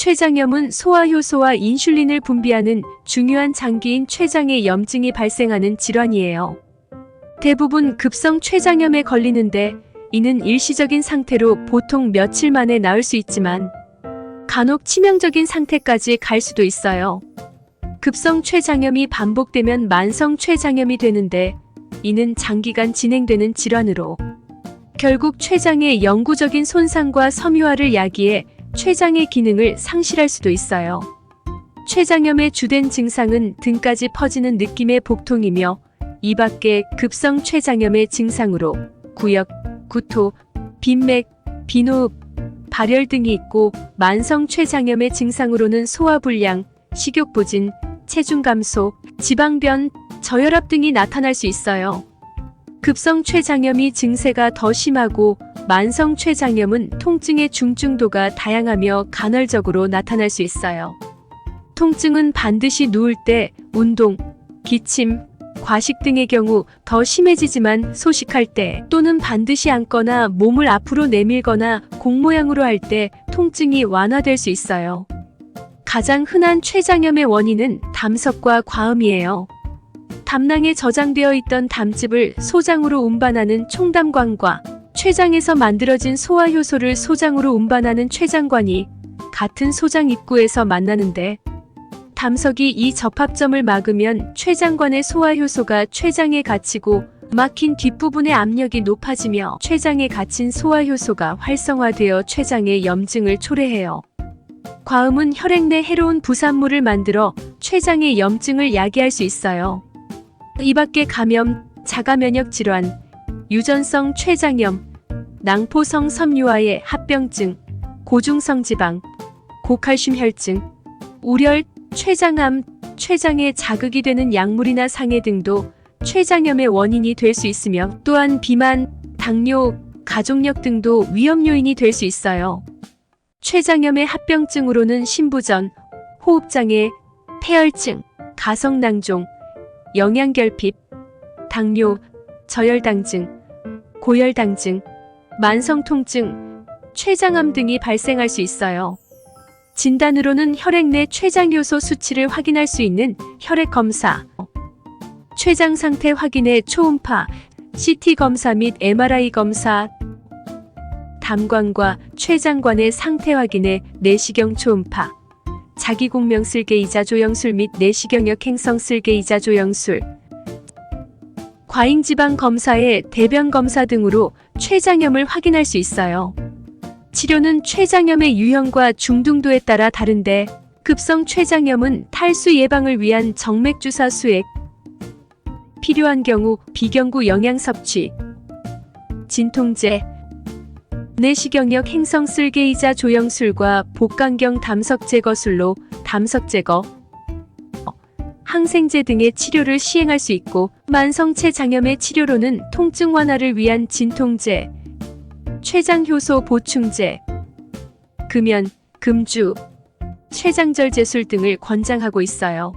췌장염은 소화효소와 인슐린을 분비하는 중요한 장기인 췌장의 염증이 발생하는 질환이에요. 대부분 급성 췌장염에 걸리는데 이는 일시적인 상태로 보통 며칠 만에 나을 수 있지만 간혹 치명적인 상태까지 갈 수도 있어요. 급성 췌장염이 반복되면 만성 췌장염이 되는데 이는 장기간 진행되는 질환으로 결국 췌장의 영구적인 손상과 섬유화를 야기해 췌장의 기능을 상실할 수도 있어요. 췌장염의 주된 증상은 등까지 퍼지는 느낌의 복통이며 이 밖에 급성 췌장염의 증상으로 구역, 구토, 빈맥, 비노흡, 발열 등이 있고 만성 췌장염의 증상으로는 소화불량, 식욕 부진, 체중 감소, 지방변, 저혈압 등이 나타날 수 있어요. 급성 췌장염이 증세가 더 심하고 만성 췌장염은 통증의 중증도가 다양하며 간헐적으로 나타날 수 있어요. 통증은 반드시 누울 때, 운동, 기침, 과식 등의 경우 더 심해지지만 소식할 때 또는 반드시 앉거나 몸을 앞으로 내밀거나 공 모양으로 할 때 통증이 완화될 수 있어요. 가장 흔한 췌장염의 원인은 담석과 과음이에요. 담낭에 저장되어 있던 담즙을 소장으로 운반하는 총담관과 췌장에서 만들어진 소화 효소를 소장으로 운반하는 췌장관이 같은 소장 입구에서 만나는데 담석이 이 접합점을 막으면 췌장관의 소화 효소가 췌장에 갇히고 막힌 뒷부분의 압력이 높아지며 췌장에 갇힌 소화 효소가 활성화되어 췌장의 염증을 초래해요. 과음은 혈액 내 해로운 부산물을 만들어 췌장의 염증을 야기할 수 있어요. 이 밖에 감염, 자가면역 질환, 유전성 췌장염, 낭포성 섬유화의 합병증, 고중성 지방, 고칼슘 혈증, 우열, 췌장암, 췌장에 자극이 되는 약물이나 상해 등도 췌장염의 원인이 될 수 있으며 또한 비만, 당뇨, 가족력 등도 위험 요인이 될 수 있어요. 췌장염의 합병증으로는 신부전, 호흡장애, 폐혈증, 가성낭종, 영양결핍, 당뇨, 저혈당증, 고혈당증, 만성통증, 췌장암 등이 발생할 수 있어요. 진단으로는 혈액 내 췌장효소 수치를 확인할 수 있는 혈액 검사, 췌장 상태 확인의 초음파, CT 검사 및 MRI 검사, 담관과 췌장관의 상태 확인의 내시경 초음파, 자기공명 쓸개이자 조영술 및 내시경역 행성 쓸개이자 조영술, 과잉지방 검사의 대변 검사 등으로 췌장염을 확인할 수 있어요. 치료는 췌장염의 유형과 중등도에 따라 다른데 급성 췌장염은 탈수 예방을 위한 정맥 주사 수액, 필요한 경우 비경구 영양 섭취, 진통제, 내시경역 행성 쓸개이자 조영술과 복강경 담석 제거술로 담석 제거, 항생제 등의 치료를 시행할 수 있고 만성체 장염의 치료로는 통증 완화를 위한 진통제, 췌장효소 보충제, 금연, 금주, 췌장절 제술 등을 권장하고 있어요.